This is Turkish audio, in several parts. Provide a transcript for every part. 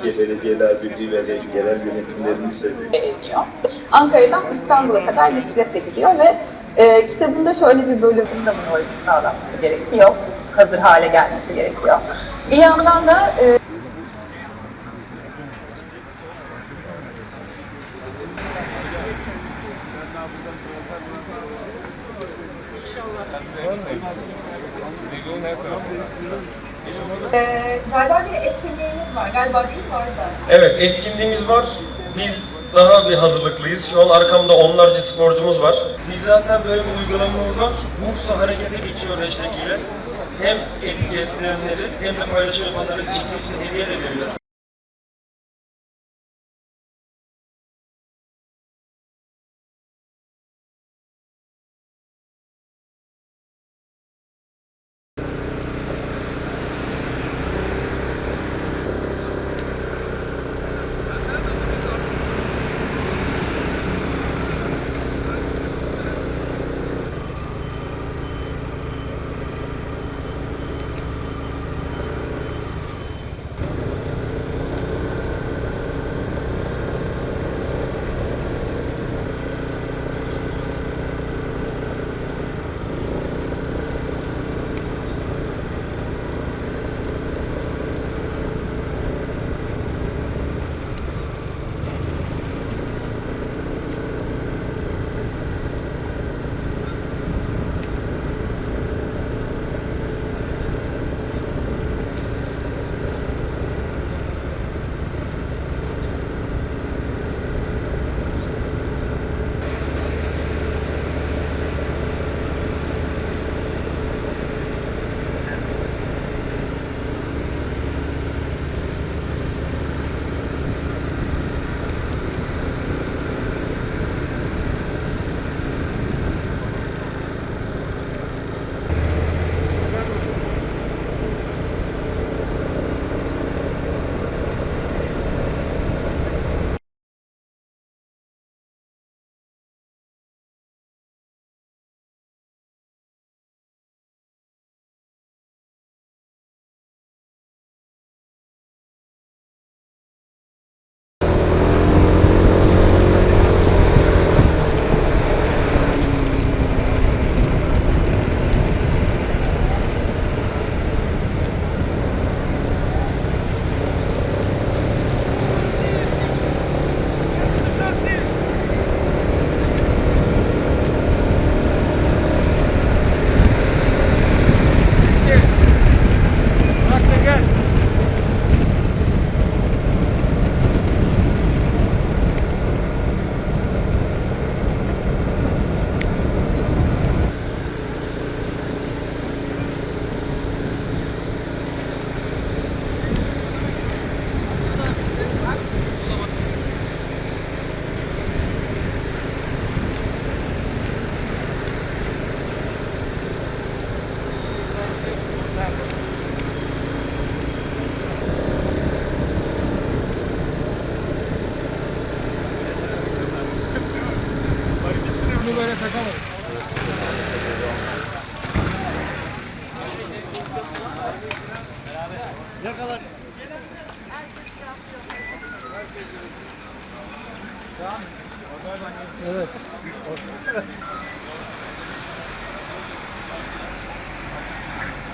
Hayır Belediyeler Birliği ve genel yönetimlerin ediliyor. Ankara'dan İstanbul'a kadar bisikletle gidiyor ve e, kitabında şöyle bir bölümün de bunu sağlanması gerekiyor. Hazır hale gelmesi gerekiyor. Bir yandan da e, e, galiba bir etkinliğiniz var. Galiba değil mi orada? Evet etkinliğimiz var. Biz daha bir hazırlıklıyız. Şu an arkamda onlarca sporcumuz var. Biz zaten böyle bir uygulamamız var. Bursa harekete geçiyor hashtag ile. Hem etiketleyenleri hem de paylaşım yapanlara çekilişli hediye de veriyoruz.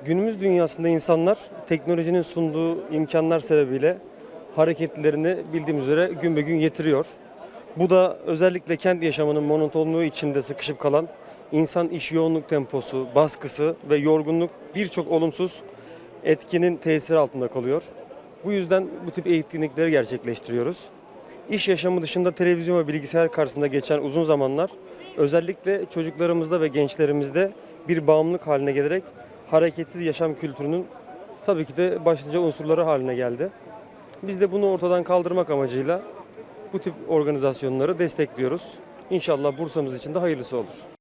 Günümüz dünyasında insanlar teknolojinin sunduğu imkanlar sebebiyle hareketlerini bildiğimiz üzere gün be gün yetiriyor. Bu da özellikle kent yaşamının monotonluğu içinde sıkışıp kalan insan iş yoğunluk temposu, baskısı ve yorgunluk birçok olumsuz etkinin tesiri altında kalıyor. Bu yüzden bu tip etkinlikleri gerçekleştiriyoruz. İş yaşamı dışında televizyon ve bilgisayar karşısında geçen uzun zamanlar özellikle çocuklarımızda ve gençlerimizde bir bağımlılık haline gelerek hareketsiz yaşam kültürünün tabii ki de başlıca unsurları haline geldi. Biz de bunu ortadan kaldırmak amacıyla bu tip organizasyonları destekliyoruz. İnşallah Bursa'mız için de hayırlısı olur.